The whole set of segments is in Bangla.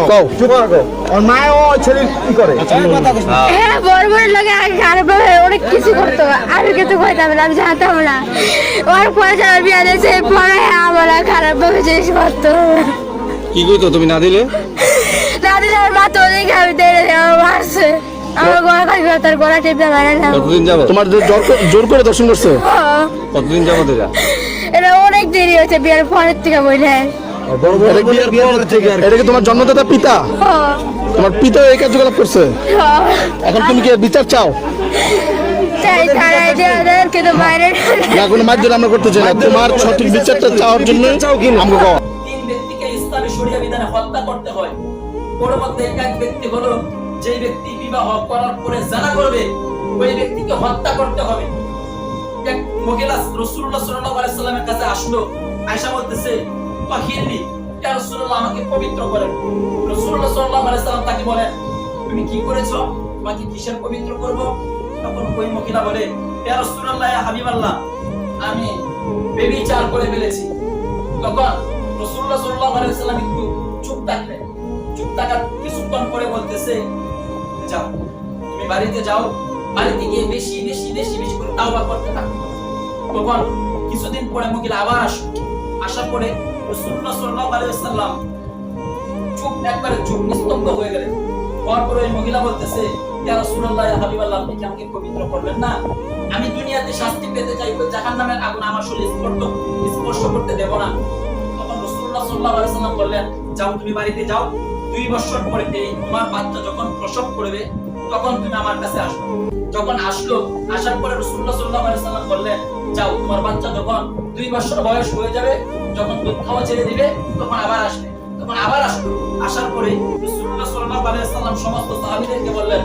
কও। চুপ করো ওর মা ও ছেলে কি করে? হ্যাঁ বড় বড় লোকে আগে ভাবে অনেক কিছু করতো আমি কিছু কইতাম না আমি জানতাম না। ওর পয়সা আমার দিয়েছে পরে আমার খারাপ ভাবে জিনিস করতো। কি কইতো তুমি না দিলে? না দিলে আমার মা তো দেখে আমি দেড়ে আমার মারছে আমার গলা তার গলা টেপে মারালাম কতদিন যাব তোমার জোর করে- জোর করে দর্শন করছে? কতদিন যাব এটা? অনেক দেরি হয়েছে বিয়ের পরের থেকে বড় এটা কি- তোমার জন্মদাতা পিতা? হ্যাঁ, তোমার পিতা এই কার্যকলাপ করছে? হ্যাঁ। এখন তুমি কি বিচার চাও? না কোনো মাধ্যমে আমরা করতে চাই না। তোমার সঠিক বিচারটা চাওয়ার জন্য আমাকে কও। তিন ব্যক্তিকে ইসলামী শরিয়া বিধানে হত্যা করতে হয়। ওর মধ্যে এক এক ব্যক্তি হলো যে ব্যক্তি বিবাহ করার পরে জানা করবে ওই ব্যক্তিকে হত্যা করতে হবে। এক মহিলা রাসূলুল্লাহ সাল্লাল্লাহু সাল্লামের কাছে আসলো আয়েশা বলতেছে তাহিরনি ইয়া রাসূলুল্লাহ, আমাকে পবিত্র করেন রাসূলুল্লাহ সাল্লাল্লাহু আলাইহি তাকে বলেন তুমি কি করেছ? তোমাকে কিসের পবিত্র করব? তখন ওই মহিলা বলে, ইয়া রাসূলুল্লাহ, ইয়া হাবিবাল্লাহ, আমি বেবিচার করে ফেলেছি। তখন রাসূলুল্লাহ সাল্লাল্লাহু আলাইহি একটু চুপ থাকলেন চুপ থাকার কিছুক্ষণ পরে বলতেছে, যাও, তুমি বাড়িতে যাও, বাড়িতে গিয়ে বেশি বেশি বেশি বেশি করে তাওবা করতে থাকো। তখন কিছুদিন পরে মহিলা আবার আসো, আসার পরে আমি দুনিয়াতে শাস্তি পেতে চাই ওই জাহান্নামের আগুন আমার শরীর স্পর্শ করতে দেব না। তখন বললেন, যাও, তুমি বাড়িতে যাও। দুই বছর পরে তোমার বাচ্চা যখন প্রসব করবে তখন তুমি আমার কাছে আসো যখন আসলো, আসার পরে রাসূলুল্লাহ সাল্লাল্লাহু আলাইহি সাল্লাম বললেন, যাও, তোমার বাচ্চা যখন দুই বছর বয়স হয়ে যাবে, যখন দুধ ছেড়ে দিবে, তখন আবার আসবে। তখন আবার আসলো। আসার পরে রাসূলুল্লাহ সাল্লাল্লাহু আলাইহি সাল্লাম সমস্ত বললেন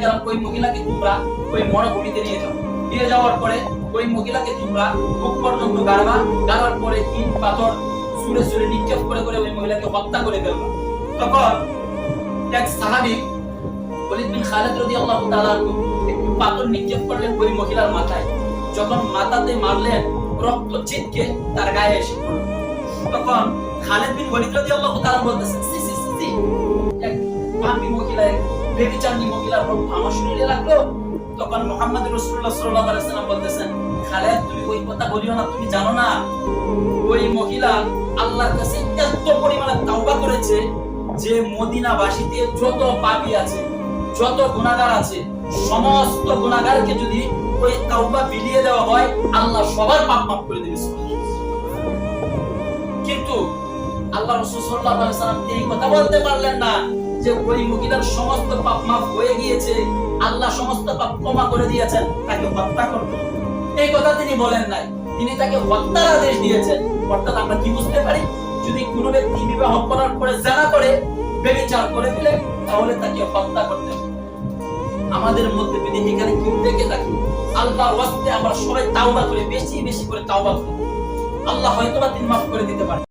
কেরাম, ওই মহিলাকে তোমরা ওই নিয়ে যাও। নিয়ে যাওয়ার পরে ওই মহিলাকে তোমরা বুক পর্যন্ত গাড়বা। গাড়ার পরে ইট, পাথর ছুঁড়ে ছুঁড়ে নিক্ষেপ করে করে ওই মহিলাকে হত্যা করে ফেলবা। তখন এক সাহাবী বিন খালিদ আনহু একটু পাথর নিক্ষেপ করলেন ওই মহিলার মাথায়। যখন মাথাতে মারলেন, রক্ত তার গায়ে এসে তখন খালিদ বিন তাআলা বলতেছেন সি সি সি এক মহিলা, এক বেবিচারী মহিলার রক্ত আমার শরীরে লাগল। তখন বলতেছেন, খালিদ, তুমি ওই কথা বলিও না, তুমি জানো না। ওই মহিলা আল্লাহর কাছে এত পরিমাণে তাওবা করেছে যে মদিনাবাসীতে যত পাপী আছে যত গুনাহগার আছে, সমস্ত গুনাহগারকে যদি ওই তাওবা বিলিয়ে দেওয়া হয়, আল্লাহ সবার পাপ মাফ করে দেবে কিন্তু আল্লাহ রাসূল সাল্লাল্লাহু আলাইহি সাল্লাম এই কথা বলতে পারলেন না যে ওই মহিলার সমস্ত পাপ মাফ হয়ে গিয়েছে, আল্লাহ সমস্ত পাপ ক্ষমা করে দিয়েছেন, তাকে হত্যা করতে হবে। এই কথা তিনি বলেন নাই। তিনি তাকে হত্যার আদেশ দিয়েছেন। অর্থাৎ আমরা কি বুঝতে পারি? যদি কোনো ব্যক্তি বিবাহ করার পরে জানা করে, বেবিচার করে ফেলে তাহলে তাকে হত্যা করতে আমাদের মধ্যে যদি এখানে কেউ থেকে থাকে আল্লাহ ওয়াস্তে আমরা সবাই তাওবা করে, বেশি বেশি করে তাওবা করি। আল্লাহ হয়তো বা তিনি মাফ করে দিতে পারে।